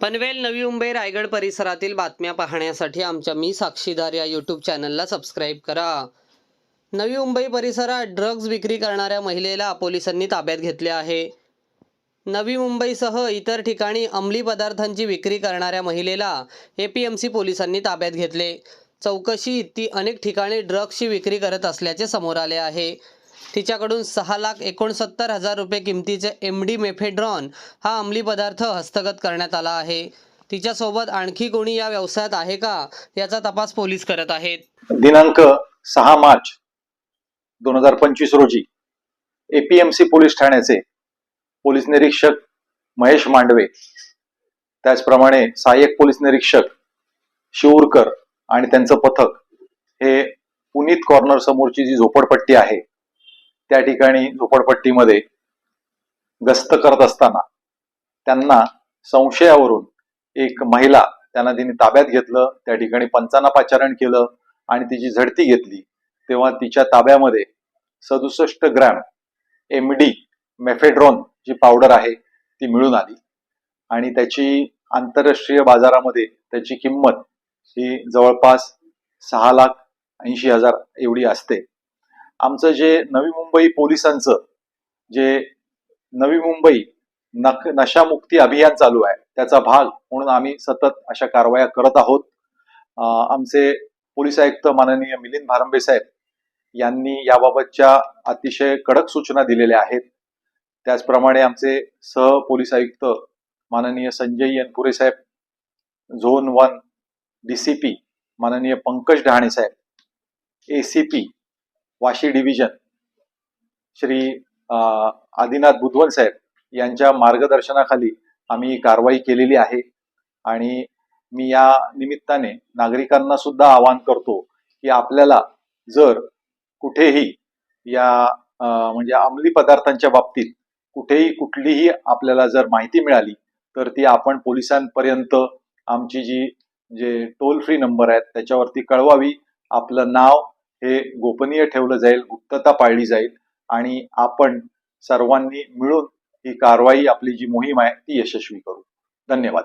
पनवेल नवी मुंबई रायगड परिसरातील बातम्या पाहण्यासाठी आमच्या मी साक्षीदार या यूट्यूब चॅनलला सबस्क्राईब करा. नवी मुंबई परिसरात ड्रग्ज विक्री करणाऱ्या महिलेला पोलिसांनी ताब्यात घेतले आहे. नवी मुंबईसह इतर ठिकाणी अंमली पदार्थांची विक्री करणाऱ्या महिलेला ए पी एम सी पोलिसांनी ताब्यात घेतले. चौकशी ती अनेक ठिकाणी ड्रग्सची विक्री करत असल्याचे समोर आले आहे. तिच्याकडून सहा लाख एकोणसत्तर हजार रुपये किमतीचे एम डी मेफेड्रॉन हा अंमली पदार्थ हस्तगत करण्यात आला आहे. तिच्यासोबत आणखी कोणी या व्यवसायात आहे का याचा तपास पोलीस करत आहेत. दिनांक सहा मार्च दोन हजार पंचवीस रोजी एपीएमसी पोलीस ठाण्याचे पोलीस निरीक्षक महेश मांडवे त्याचप्रमाणे सहाय्यक पोलीस निरीक्षक शिवूरकर आणि त्यांचं पथक हे पुनीत कॉर्नर समोरची जी झोपडपट्टी आहे त्या ठिकाणी झोपडपट्टीमध्ये गस्त करत असताना त्यांना संशयावरून एक महिला त्यांना तिने ताब्यात घेतलं त्या ठिकाणी पंचांना पाचारण केलं आणि तिची झडती घेतली. तेव्हा तिच्या ताब्यामध्ये सदुसष्ट ग्रॅम एम डी मेफेड्रॉन जी पावडर आहे ती मिळून आली. आणि त्याची आंतरराष्ट्रीय बाजारामध्ये त्याची किंमत ही जवळपास सहा लाख ऐंशी हजार एवढी असते. आमचं जे नवी मुंबई पोलिसांचं जे नवी मुंबई नक नशामुक्ती अभियान चालू आहे त्याचा भाग म्हणून आम्ही सतत अशा कारवाया करत आहोत. आमचे पोलीस आयुक्त माननीय मिलिंद भारंबे साहेब यांनी याबाबतच्या अतिशय कडक सूचना दिलेल्या आहेत. त्याचप्रमाणे आमचे सह पोलीस आयुक्त माननीय संजय यनपुरे साहेब zone one D C P माननीय पंकज डहाणे साहेब पी वाशी डिव्हिजन श्री आदिनाथ बुधवल साहेब यांच्या मार्गदर्शनाखाली आम्ही कारवाई केलेली आहे. आणि मी या निमित्ताने नागरिकांना सुद्धा आवाहन करतो की आपल्याला जर कुठेही या म्हणजे अंमली पदार्थांच्या बाबतीत कुठेही कुठलीही आपल्याला जर माहिती मिळाली तर ती आपण पोलिसांपर्यंत आमची जी जे टोल फ्री नंबर आहेत त्याच्यावरती कळवावी. आपलं नाव हे गोपनीय ठेवलं जाईल गुप्तता पाळली जाईल आणि आपण सर्वांनी मिळून ही कारवाई आपली जी मोहीम आहे ती यशस्वी करू. धन्यवाद.